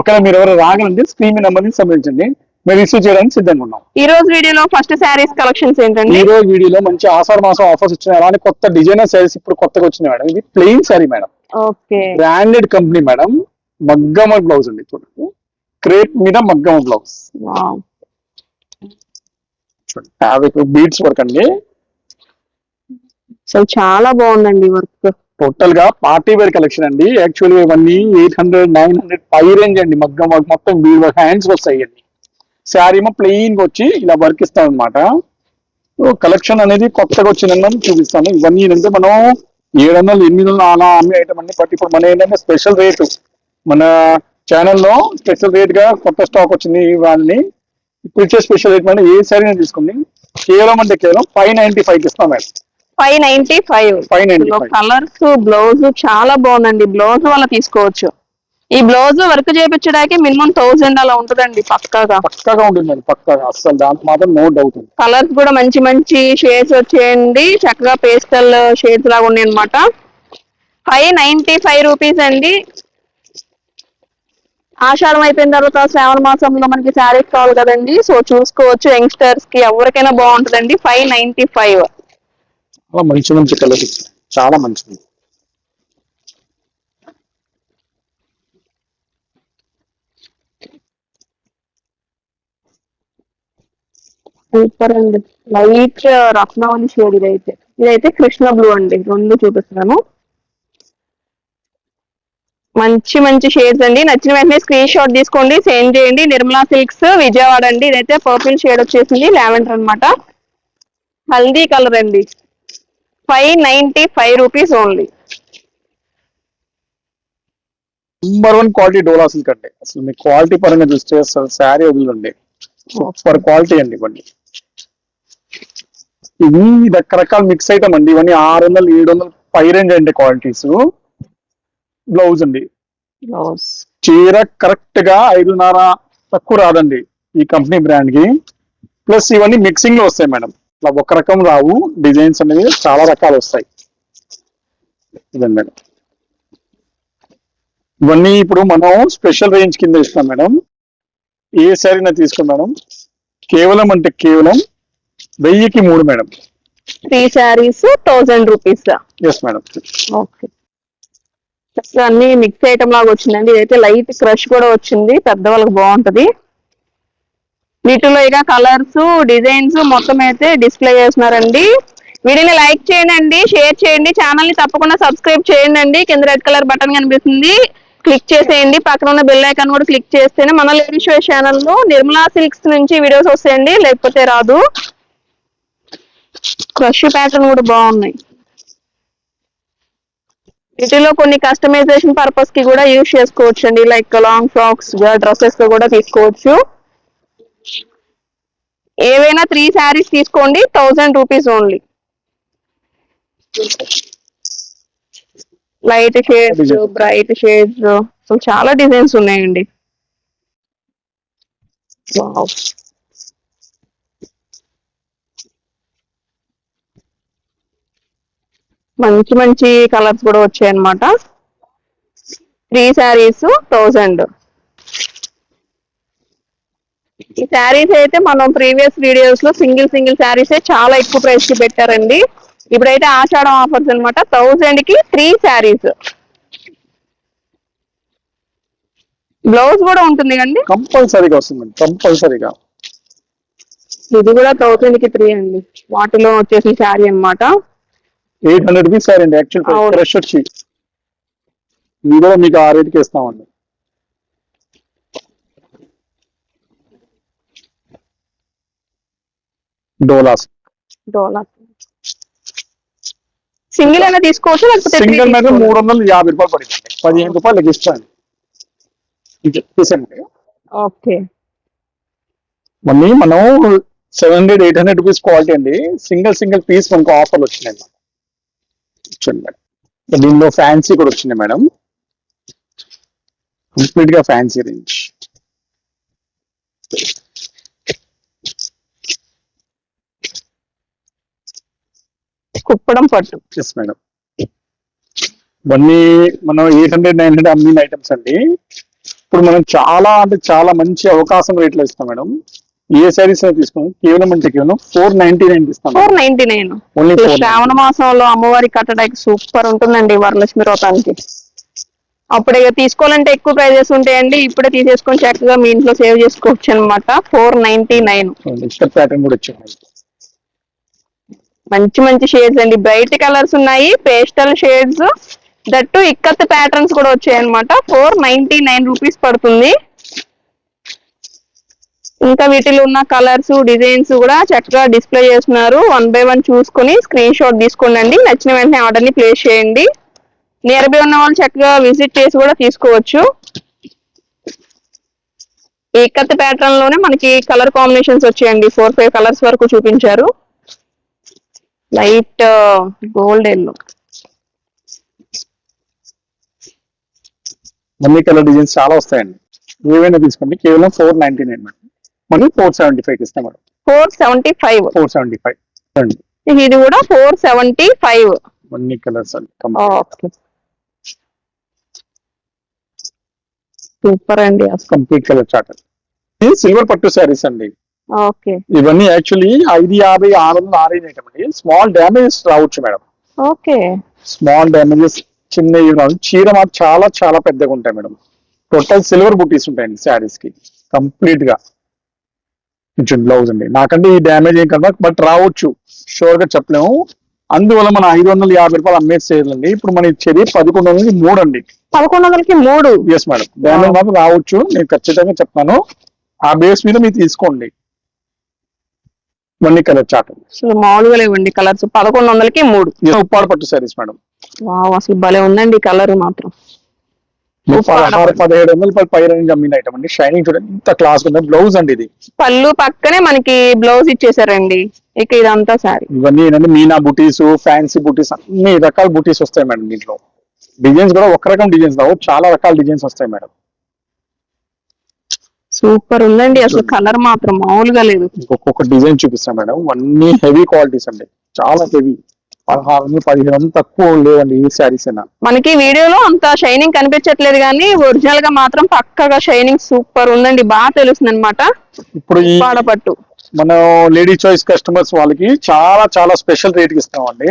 ఒకవేళ మీరు ఎవరు రాగలంటే స్క్రీన్ నెంబర్ని సంప్రదించండి. మేము రిసీవ్ చేయడానికి సిద్ధంగా ఉన్నాం. ఈ రోజు వీడియోలో ఫస్ట్ శారీస్ కలెక్షన్స్ ఏంటండి? ఈ రోజు వీడియోలో మంచి ఆషాఢ మాసం ఆఫర్స్ వచ్చినాయి. అలానే కొత్త డిజైనర్ శారీస్ ఇప్పుడు కొత్తగా వచ్చినాయి మేడం. ఇది plain sari madam. Okay. Branded company madam. మగ్గమ blouse అండి చూడండి. క్రేప్ మీద మగ్గమ బ్లౌజ్ చూడండి. ఫ్యాబ్రిక్ బీడ్స్ వర్క్ అండి. అసలు చాలా బాగుందండి వర్క్ టోటల్గా పార్టీ వేర్ కలెక్షన్ అండి. యాక్చువల్లీ ఇవన్నీ ఎయిట్ హండ్రెడ్ నైన్ హండ్రెడ్ పై రేంజ్ అండి. మగ్గం వర్క్ మొత్తం బీడ్ వర్క్ హ్యాండ్స్ వస్తాయి అండి. శారీ ఏమో ప్లెయిన్ వచ్చి ఇలా వర్క్ ఇస్తాం అనమాట కలెక్షన్ అనేది కొత్తగా వచ్చిందని చూపిస్తాను. ఇవన్నీ ఏంటంటే మనం ఏడు వందలు ఎనిమిది వందలు అలా అమ్మే ఐటమ్ అండి. బట్ ఇప్పుడు మన ఏంటంటే స్పెషల్ రేటు మన ఛానల్లో స్పెషల్ రేట్గా కొత్త స్టాక్ వచ్చింది వాళ్ళని. ఇప్పుడు ఇచ్చే స్పెషల్ రేట్ మేడం ఏ శారీ తీసుకుంది కేవలం అంటే కేవలం ఫైవ్ నైన్టీ ఫైవ్కి ఇస్తాం madam. Five ninety five. 595. Colours blouse చాలా బాగుందండి. బ్లౌజ్ వల్ల తీసుకోవచ్చు. ఈ బ్లౌజ్ వర్క్ చేయించడానికి మినిమం థౌసండ్ అలా ఉంటుందండి పక్కాగా. పక్కాగా ఉంటుంది పక్కాగా. అసలు దాంట్లో మాత్రం నో డౌట్ ఉంది కలర్స్ కూడా మంచి మంచి షేడ్స్ వచ్చేయండి. చక్కగా పేస్టల్ షేడ్స్ లాగా ఉన్నాయి అనమాట ఫైవ్ నైన్టీ ఫైవ్ రూపీస్ అండి. ఆషాఢం అయిపోయిన తర్వాత శ్రావణ మాసంలో మనకి శారీస్ కావాలి కదండి. సో చూసుకోవచ్చు యంగ్స్టర్స్కి ఎవరికైనా బాగుంటుందండి. Five ninety five. చాలా మంచి మంచి కలర్ చాలా మంచిది సూపర్ అండి. లైట్ రత్నావళి షేడ్ ఇదైతే. ఇదైతే కృష్ణ బ్లూ అండి. రెండు చూపిస్తున్నాను. మంచి మంచి షేడ్స్ అండి. నచ్చిన వెంటనే స్క్రీన్ షాట్ తీసుకోండి సెండ్ చేయండి. నిర్మలా సిల్క్స్ విజయవాడ అండి. ఇదైతే పర్పుల్ షేడ్ వచ్చేసింది లావెండర్ అన్నమాట. హల్దీ కలర్ అండి. Five ninety five rupees only. Number one quality dola silk అండి అసలు మీ క్వాలిటీ పరంగా చూస్తే అసలు శారీ వదిలండి. సూపర్ క్వాలిటీ అండి ఇవన్నీ. ఇవి రకరకాల మిక్స్ ఐటమ్ అండి. ఇవన్నీ ఆరు వందలు ఏడు వందలు పై రేంజ్ అండి క్వాలిటీస్ బ్లౌజ్ అండి. చీర కరెక్ట్గా ఐదున్నర తక్కువ రాదండి ఈ కంపెనీ బ్రాండ్కి. ప్లస్ ఇవన్నీ మిక్సింగ్లో వస్తాయి మేడం. ఇట్లా ఒక రకం రావు. డిజైన్స్ అనేవి చాలా రకాలు వస్తాయి. ఇదండి మేడం. ఇవన్నీ ఇప్పుడు మనం స్పెషల్ రేంజ్ కింద ఇస్తాం మేడం. ఏ శారీనా తీసుకో మేడం. కేవలం అంటే కేవలం వెయ్యికి మూడు madam. Three saris thousand rupees yes madam. Okay. అన్ని మిక్స్ ఐటమ్ లాగా వచ్చిందండి. ఇదైతే లైట్ క్రష్ కూడా వచ్చింది. పెద్దవాళ్ళకి బాగుంటది. వీటిలో ఇక కలర్స్ డిజైన్స్ మొత్తం అయితే డిస్ప్లే చేస్తున్నారండి. వీడియోని లైక్ చేయండి షేర్ చేయండి ఛానల్ని తప్పకుండా సబ్స్క్రైబ్ చేయండి కింద రెడ్ కలర్ బటన్ కనిపిస్తుంది. క్లిక్ చేసేయండి. పక్కన ఉన్న బెల్ ఐకాన్ కూడా క్లిక్ చేస్తేనే మన లేడీ షో ఛానల్లో నిర్మలా సిల్క్స్ నుంచి వీడియోస్ వస్తాయండి. లేకపోతే రాదు. క్రష్ ప్యాటర్న్ కూడా బాగున్నాయి. వీటిలో కొన్ని కస్టమైజేషన్ పర్పస్కి కూడా యూజ్ చేసుకోవచ్చు అండి లైక్ లాంగ్ ఫ్రాక్స్ డ్రెస్సెస్లో కూడా తీసుకోవచ్చు. ఏవైనా త్రీ శారీస్ తీసుకోండి thousand rupees only light shades. Bright shades అసలు చాలా డిజైన్స్ ఉన్నాయండి. మంచి మంచి కలర్స్ కూడా వచ్చాయి అన్నమాట త్రీ శారీస్ థౌజండ్ ఈ శారీస్ అయితే మనం ప్రీవియస్ వీడియోస్లో సింగిల్ సింగిల్ శారీస్ చాలా ఎక్కువ ప్రైస్కి పెట్టారండి. ఇప్పుడైతే ఆషాఢం ఆఫర్స్ అన్నమాట. థౌజండ్కి త్రీ శారీస్. బ్లౌజ్ కూడా ఉంటుంది కండి కంపల్సరీగా వస్తుంది కంపల్సరీగా. ఇది కూడా థౌజండ్కి త్రీ అండి. వాటిలో వచ్చేసిన శారీ అన్నమాట. ఎయిట్ హండ్రెడ్ రూపీస్ అండి. యాక్చువల్. ఫ్రెష్ వచ్చి. ఇది కూడా మీకు ఆ రేట్కి ఇస్తామండి. డోలాస్. డోలా సింగిల్ అయినా తీసుకోవచ్చు లేకపోతే సింగిల్ మీద? మూడు వందల యాభై రూపాయలు పడిందండి. పదిహేను ఇది తీసండి ఓకే. మళ్ళీ మనం seven hundred eight hundred rupees quality అండి. సింగిల్ సింగిల్ పీస్ మనకు ఆఫర్లు వచ్చినాయి మేడం. చూడండి. మేడం దీనిలో ఫ్యాన్సీ కూడా వచ్చినాయి మేడం. కంప్లీట్గా ఫ్యాన్సీ రేంజ్. కుప్పడం పట్టు ఎస్ మేడం ఇవన్నీ మనం ఎయిట్ హండ్రెడ్ నైన్ హండ్రెడ్ అమ్మిన ఐటమ్స్ అండి. ఇప్పుడు మనం చాలా అంటే చాలా మంచి అవకాశం రేట్లో ఇస్తాం మేడం. ఏ శారీస్ తీసుకున్నాం కేవలం అంటే కేవలం ఫోర్ నైన్టీ నైన్ ఇస్తాం four ninety nine only Shravana మాసంలో అమ్మవారి కట్టడానికి సూపర్ ఉంటుందండి వరలక్ష్మి వ్రతానికి. అప్పుడు ఇక తీసుకోవాలంటే ఎక్కువ ప్రైజెస్ ఉంటాయండి. ఇప్పుడే తీసేసుకొని చక్కగా మీ ఇంట్లో సేవ్ చేసుకోవచ్చు అనమాట ఫోర్ నైన్టీ నైన్ ప్యాటర్న్ కూడా వచ్చింది. మంచి మంచి షేడ్స్ అండి. బ్రైట్ కలర్స్ ఉన్నాయి pastel shades that ikat patterns కూడా వచ్చాయి అనమాట ఫోర్ నైన్టీ నైన్ రూపీస్ పడుతుంది. ఇంకా వీటిలో ఉన్న కలర్స్ డిజైన్స్ కూడా చక్కగా డిస్ప్లే చేస్తున్నారు. వన్ బై వన్ చూసుకొని స్క్రీన్ షాట్ తీసుకోండి నచ్చిన వెంటనే ఆర్డర్ని ప్లేస్ చేయండి. నియర్ బై ఉన్న వాళ్ళు చక్కగా విజిట్ చేసి కూడా తీసుకోవచ్చు. ఈ కత్ ప్యాటర్న్లోనే మనకి కలర్ కాంబినేషన్స్ వచ్చాయండి. ఫోర్ ఫైవ్ కలర్స్ వరకు చూపించారు. Light gold yellow. Money colour designs చాలా వస్తాయండి. ఏవైనా తీసుకోండి. కేవలం ఫోర్ నైన్టీ నైన్ మేడం. మళ్ళీ ఫోర్ సెవెంటీ ఫైవ్ ఇస్తాం madam. Four seventy five four seventy five అండి ఇది కూడా four seventy five money colours అండి సూపర్ అండి కంప్లీట్ కలర్ చార్ట్ ఇది సిల్వర్ పట్టు శారీస్ అండి. ఇవన్నీ యాక్చువల్లీ ఐదు యాభై ఆరు వందలు అండి స్మాల్ డ్యామేజెస్ రావచ్చు మేడం. ఓకే. స్మాల్ డ్యామేజెస్ చిన్న చీర మాత్రం చాలా చాలా పెద్దగా ఉంటాయి మేడం. టోటల్ సిల్వర్ బుటీస్ ఉంటాయండి శారీస్కి. కంప్లీట్గా. కొంచెం బ్లౌజ్ అండి. నాకంటే ఈ డ్యామేజ్ ఏం కదా. బట్ రావచ్చు. షూర్గా చెప్పలేము. అందువల్ల మన ఐదు వందల యాభై రూపాయలు అమ్మేసి చేయాలండి ఇప్పుడు మన ఇచ్చేది పదకొండు వందలకి మూడు అండి. పదకొండు వందలకి మూడు? ఎస్ మేడం డ్యామేజ్ మాత్రం రావచ్చు. నేను ఖచ్చితంగా చెప్తాను. ఆ బేస్ మీద మీరు తీసుకోండి. మళ్ళీ కలర్ చాట్. అసలు మామూలుగా లేవండి కలర్స్ పదకొండు వందలకి మూడు. ఉప్పాడు పట్టు శారీస్ మేడం వావ్ అసలు భలే ఉందండి కలర్ మాత్రం. పదహారు పదిహేడు వందల పై రేంజ్ అమ్మిన ఐటమ్ అండి. షైనింగ్ చూడండి ఇంత క్లాస్ ఉంది బ్లౌజ్ అండి ఇది. పళ్ళు పక్కనే మనకి బ్లౌజ్ ఇచ్చేసారండి. ఇక ఇదంతా సారీ ఇవన్నీ ఏంటంటే మీనా బుటీస్ ఫ్యాన్సీ బుటీస్ అన్ని రకాల బుటీస్ వస్తాయి మేడం దీంట్లో. డిజైన్స్ కూడా ఒక రకం డిజైన్స్ రావు చాలా రకాల డిజైన్స్ వస్తాయి మేడం సూపర్ ఉందండి అసలు కలర్ మాత్రం మామూలుగా లేదు. ఒక్కొక్క డిజైన్ చూపిస్తాం మేడం అన్ని హెవీ క్వాలిటీస్ అండి చాలా హెవీ. పదహారు పదిహేను తక్కువ లేదండి ఈ శారీస్ అయినా. మనకి వీడియోలో అంత షైనింగ్ కనిపించట్లేదు కానీ ఒరిజినల్గా మాత్రం పక్కగా షైనింగ్ సూపర్ ఉందండి బాగా తెలుస్తుంది అనమాట ఇప్పుడు పాడపట్టు మనం లేడీ చాయిస్ కస్టమర్స్ వాళ్ళకి చాలా చాలా స్పెషల్ రేట్కి ఇస్తామండి.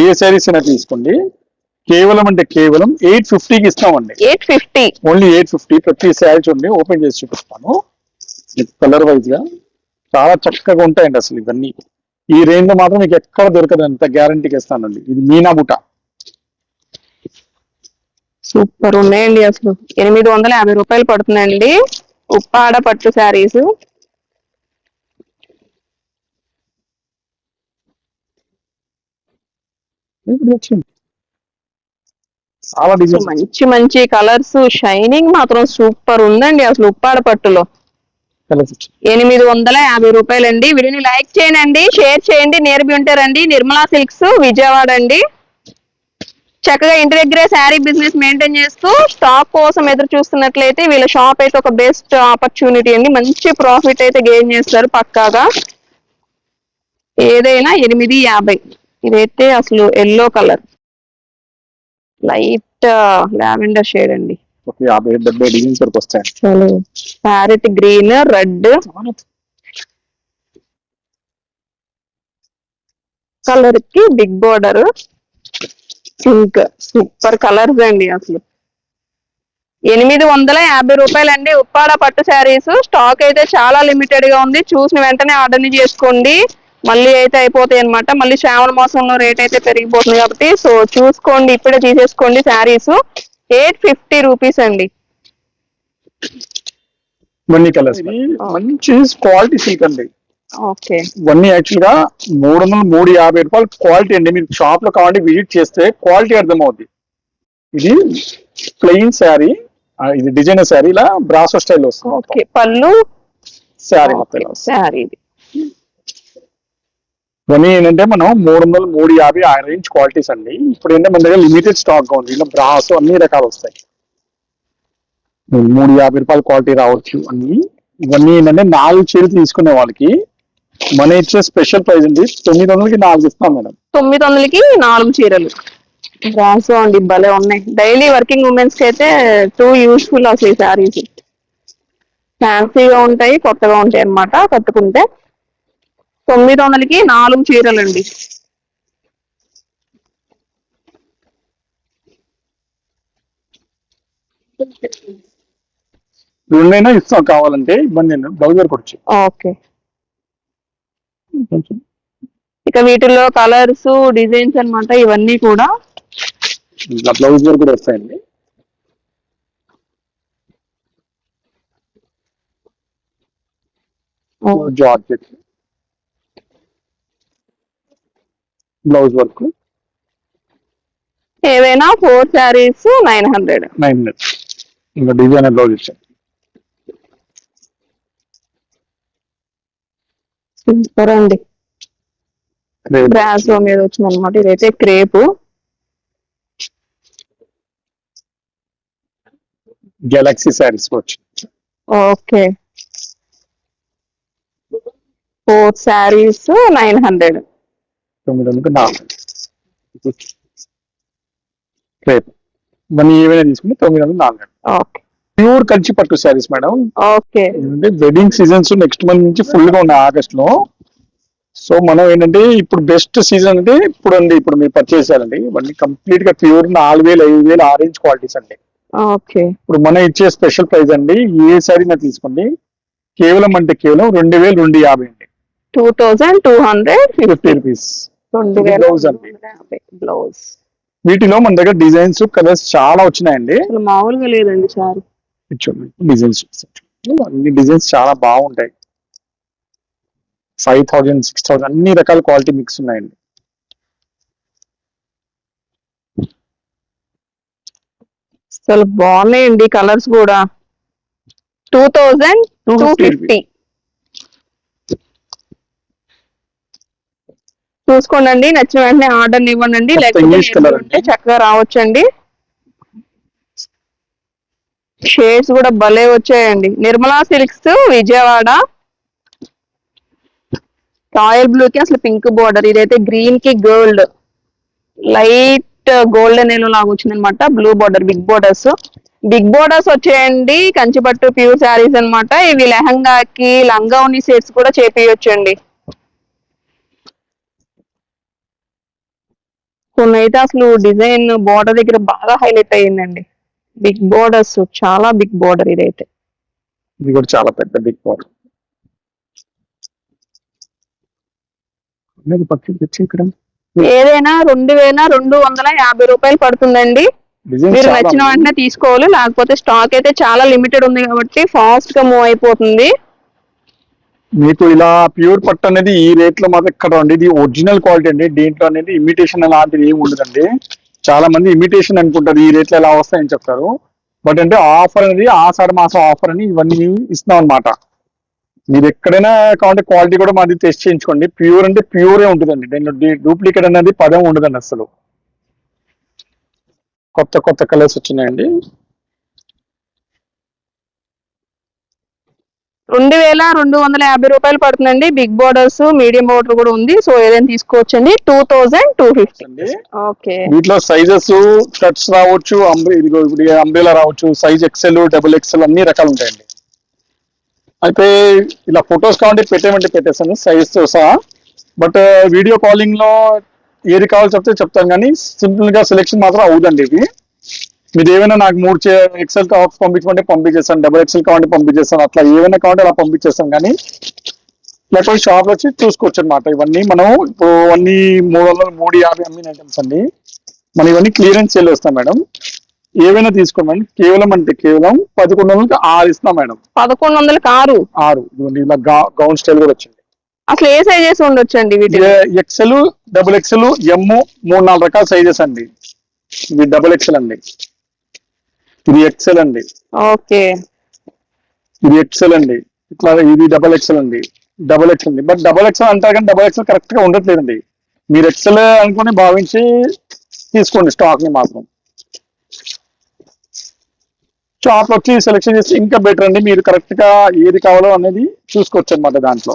ఏ శారీస్ అయినా తీసుకోండి. కేవలం అంటే కేవలం ఎయిట్ ఫిఫ్టీకి ఇస్తామండి. Eight fifty. Only eight fifty ప్రతి శారీ చూడండి ఓపెన్ చేసి చూపిస్తాను. కలర్ వైజ్గా చాలా చక్కగా ఉంటాయండి అసలు ఇవన్నీ. ఈ రేంజ్లో మాత్రం మీకు ఎక్కడ దొరకదు అంత గ్యారంటీకి ఇస్తానండి. ఇది మీనా బుట్ట సూపర్ ఉన్నాయండి అసలు. ఎనిమిది వందల యాభై రూపాయలు పడుతుందండి. ఉప్పాడ పట్టు శారీస్. ఇప్పుడు వచ్చింది? చాలా డిజైన్స్ మంచి మంచి కలర్స్ షైనింగ్ మాత్రం సూపర్ ఉందండి అసలు ఉప్పాడ పట్టులో. ఎనిమిది వందల యాభై రూపాయలండి. వీడియోని లైక్ చేయండి షేర్ చేయండి నేర్పి ఉంటారండి నిర్మలా సిల్క్స్ విజయవాడ అండి. చక్కగా ఇంటి దగ్గరే శారీ బిజినెస్ మెయింటైన్ చేస్తూ స్టాక్ కోసం ఎదురు చూస్తున్నట్లయితే వీళ్ళ షాప్ అయితే ఒక బెస్ట్ ఆపర్చునిటీ అండి. మంచి ప్రాఫిట్ అయితే గెయిన్ చేస్తారు పక్కాగా. ఏదైనా ఎనిమిది యాభై. ఇదైతే అసలు yellow colour light lavender shade అండి. ఒక యాభై డెబ్బై డిజైన్స్ వరకు వస్తాయి అసలు ప్యారెట్ గ్రీన్ రెడ్. కలర్కి big border. Pink. Super colours అండి అసలు. ఎనిమిది వందల యాభై రూపాయలండి ఉప్పాడ పట్టు శారీస్. స్టాక్ అయితే చాలా లిమిటెడ్గా ఉంది. చూసిన వెంటనే ఆర్డర్ని చేసుకోండి. మళ్ళీ అయితే అయిపోతాయి అనమాట మళ్ళీ శ్రావణ మాసంలో రేట్ అయితే పెరిగిపోతుంది కాబట్టి సో చూసుకోండి ఇప్పుడే తీసేసుకోండి శారీస్ ఎయిట్ ఫిఫ్టీ రూపీస్ అండి. ఇవన్నీ కలర్స్ మంచి క్వాలిటీ సిల్క్ అండి. ఓకే ఇవన్నీ యాక్చువల్గా మూడు వందల మూడు యాభై రూపాయలు క్వాలిటీ అండి. మీరు షాప్లో కావాలంటే విజిట్ చేస్తే క్వాలిటీ అర్థమవుద్ది. ఇది ప్లెయిన్ శారీ ఇది డిజైనర్ శారీ ఇలా బ్రాసో స్టైల్ వస్తుంది ఓకే పళ్ళు శారీ మొత్తం. శారీ ఇది. ఇవన్నీ ఏంటంటే మనం మూడు వందలు మూడు యాభై ఆ రేంజ్ క్వాలిటీస్ అండి. ఇప్పుడు ఏంటంటే మన దగ్గర లిమిటెడ్ స్టాక్గా ఉంది. ఇలా బ్రాస్ అన్ని రకాలు వస్తాయి. మూడు యాభై రూపాయల క్వాలిటీ రావచ్చు అన్ని. ఇవన్నీ ఏంటంటే నాలుగు చీరలు తీసుకునే వాళ్ళకి మన ఇచ్చే స్పెషల్ ప్రైస్ అండి. తొమ్మిది వందలకి నాలుగు ఇస్తాం మేడం. తొమ్మిది వందలకి నాలుగు చీరలు. రాసు అండి భలే ఉన్నాయి. డైలీ వర్కింగ్ ఉమెన్స్కి అయితే టూ యూస్ఫుల్ అసలు ఈ శారీస్ ఫ్యాన్సీగా ఉంటాయి కొత్తగా ఉంటాయి అన్నమాట. కట్టుకుంటే తొమ్మిది వందలకి నాలుగు చీరలు అండి రెండైనా ఇస్తాం కావాలంటే ఇబ్బంది లేదు. బ్లౌజ్ వరకు వచ్చి ఓకే. ఇక వీటిలో కలర్స్ డిజైన్స్ అన్నమాట ఇవన్నీ కూడా. బ్లౌజ్ కూడా వస్తాయండి. జార్జెట్ బ్లౌజ్ వర్క్ ఏవైనా four saris nine hundred nine minutes ఇంకా డిజైనర్ బ్లౌజ్ ఇచ్చాను సూపర్ అండి. బ్రాసో మీద వచ్చింది అనమాట ఇదైతే క్రేపు గెలాక్సీ శారీస్ వచ్చి okay four saris nine hundred తొమ్మిది వందలకి నాలుగు రేపు మన ఏమైనా తీసుకుంటే తొమ్మిది వందలు నాలుగు ఓకే. ప్యూర్ కంచి పట్టు శారీస్ మేడం. ఓకే. ఏంటంటే వెడ్డింగ్ సీజన్స్ నెక్స్ట్ మంత్ నుంచి ఫుల్గా ఉన్నాయి ఆగస్ట్లో సో మనం ఏంటంటే ఇప్పుడు బెస్ట్ సీజన్ అంటే ఇప్పుడు అండి ఇప్పుడు మీరు పర్చేస్ చేయాలండి ఇవన్నీ కంప్లీట్గా ప్యూర్ నాలుగు వేలు ఐదు వేలు ఆరెంజ్ క్వాలిటీస్ అండి. ఓకే. ఇప్పుడు మనం ఇచ్చే స్పెషల్ ప్రైస్ అండి ఏ శారీ నా తీసుకోండి. కేవలం అంటే కేవలం రెండు వేలు రెండు యాభై అండి. Two thousand two hundred fifty rupees. రెండు ఇది వేల blouse అండి. బ్లౌజ్ వీటిలో మన దగ్గర డిజైన్స్ కలర్స్ చాలా వచ్చినాయండి. అసలు మామూలుగా లేదండి సారీ. డిజైన్స్ అన్ని డిజైన్స్ చాలా బాగుంటాయి. ఫైవ్ థౌజండ్ సిక్స్ థౌసండ్ అన్ని రకాల క్వాలిటీ మిక్స్ ఉన్నాయండి. అసలు బాగున్నాయండి కలర్స్ కూడా. టూ థౌజండ్ టూ 250 ఫిఫ్టీ చూసుకోండి నచ్చిన వెంటనే ఆర్డర్ ఇవ్వండి లేకపోతే. చక్కగా రావచ్చండి. షేడ్స్ కూడా భలే వచ్చాయండి. నిర్మలా సిల్క్స్ విజయవాడ. రాయల్ బ్లూ కి అసలు పింక్ బోర్డర్ ఇదైతే గ్రీన్కి గోల్డ్ లైట్ గోల్డెన్ ఎల్లో లాగా వచ్చింది అనమాట blue border big borders big borders వచ్చాయండి. కంచిపట్టు ప్యూర్ శారీస్ అన్నమాట ఇవి లెహంగాకి లంగా ఉన్ని సెట్స్ కూడా చేపియొచ్చండి. కొన్ని అయితే అసలు డిజైన్ బోర్డర్ దగ్గర బాగా హైలైట్ అయ్యిందండి. బిగ్ బోర్డర్స్ చాలా బిగ్ బోర్డర్ ఇదైతే. ఇది కూడా చాలా పెద్ద బిగ్ ఇక్కడ. ఏదైనా రెండు వేల రెండు వందల యాభై రూపాయలు పడుతుందండి. మీరు నచ్చిన. వెంటనే తీసుకోవాలి లేకపోతే స్టాక్ అయితే చాలా లిమిటెడ్ ఉంది కాబట్టి ఫాస్ట్గా మూవ్ అయిపోతుంది. మీకు ఇలా ప్యూర్ పట్టు అనేది ఈ రేట్లో మాత్రం ఇక్కడ అండి. ఇది ఒరిజినల్ క్వాలిటీ అండి. దీంట్లో అనేది ఇమిటేషన్ లాంటిది ఏమి ఉండదండి. చాలా మంది ఇమిటేషన్ అనుకుంటారు ఈ రేట్లో ఎలా వస్తాయని చెప్తారు. బట్ అంటే ఆఫర్ అనేది ఆషాఢ మాసం ఆఫర్ అని ఇవన్నీ ఇస్తున్నాం అనమాట మీరు ఎక్కడైనా కావాలంటే క్వాలిటీ కూడా మాది టెస్ట్ చేయించుకోండి. ప్యూర్ అంటే ప్యూరే ఉంటుందండి. దీనిలో డూప్లికేట్ అనేది పదం ఉండదండి అసలు. కొత్త కొత్త కలర్స్ వచ్చినాయండి. రెండు వేల రెండు వందల యాభై రూపాయలు పడుతుందండి. బిగ్ బోర్డర్స్ మీడియం బోర్డర్ కూడా ఉంది. సో ఏదైనా తీసుకోవచ్చండి. Two thousand two fifty. అండి. ఓకే. వీటిలో సైజెస్ కట్స్ రావచ్చు ఇదిగో ఇప్పుడు అంబ్రెలా రావచ్చు సైజ్ ఎక్సెల్ డబుల్ ఎక్సెల్ అన్ని రకాలు ఉంటాయండి. అయితే ఇలా ఫొటోస్ కావాలంటే పెట్టేమంటే పెట్టేస్తాను సైజ్ సహా. బట్ వీడియో కాలింగ్లో ఏది కావాలో చెప్తే చెప్తాను కానీ సింపుల్గా సెలెక్షన్ మాత్రం అవుదండి ఇది. మీరు ఏమైనా నాకు మూడు ఎక్సెల్ టాప్స్ పంపించమంటే పంపించేస్తాను. డబుల్ ఎక్సెల్ కావాలంటే పంపించేస్తాను. అట్లా ఏమైనా కావాలంటే అలా పంపించేస్తాను కానీ లేకపోతే షాప్లో వచ్చి చూసుకోవచ్చు అనమాట ఇవన్నీ మనం ఇప్పుడు అన్ని మూడు వందలు మూడు యాభై అమ్మిన ఐటమ్స్ అండి. మనం ఇవన్నీ క్లియరెన్స్ సేల్ వస్తాం మేడం. ఏవైనా తీసుకోమని కేవలం అంటే కేవలం పదకొండు వందలకి ఆరు ఇస్తాం మేడం. పదకొండు వందల కారు ఆరు. ఇదిగోండి ఇలా గౌన్ స్టైల్ కూడా వచ్చింది. అసలు ఏ సైజెస్ ఉండొచ్చండి వీటిలో? ఎక్సెల్ డబుల్ ఎక్సెల్ ఎమ్ మూడు నాలుగు రకాల సైజెస్ అండి. ఇది డబుల్ ఎక్సెల్ అండి. ఇది ఎక్సెల్ అండి. ఓకే. ఇది ఎక్సెల్ అండి. ఇట్లా ఇది డబల్ ఎక్సెల్ అండి. డబల్ ఎక్సెల్ అండి. బట్ డబల్ ఎక్సెల్ అంటారు కానీ డబల్ ఎక్సెల్ కరెక్ట్గా ఉండట్లేదండి. మీరు ఎక్సెల్ అనుకుని భావించి తీసుకోండి స్టాక్ని మాత్రం. షాప్ వచ్చి సెలెక్షన్ చేస్తే ఇంకా బెటర్ అండి. మీరు కరెక్ట్గా ఏది కావాలో అనేది చూసుకోవచ్చు అనమాట దాంట్లో.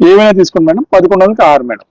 ఏమైనా తీసుకోండి మేడం? పదకొండు వందలకి ఆరు మేడం.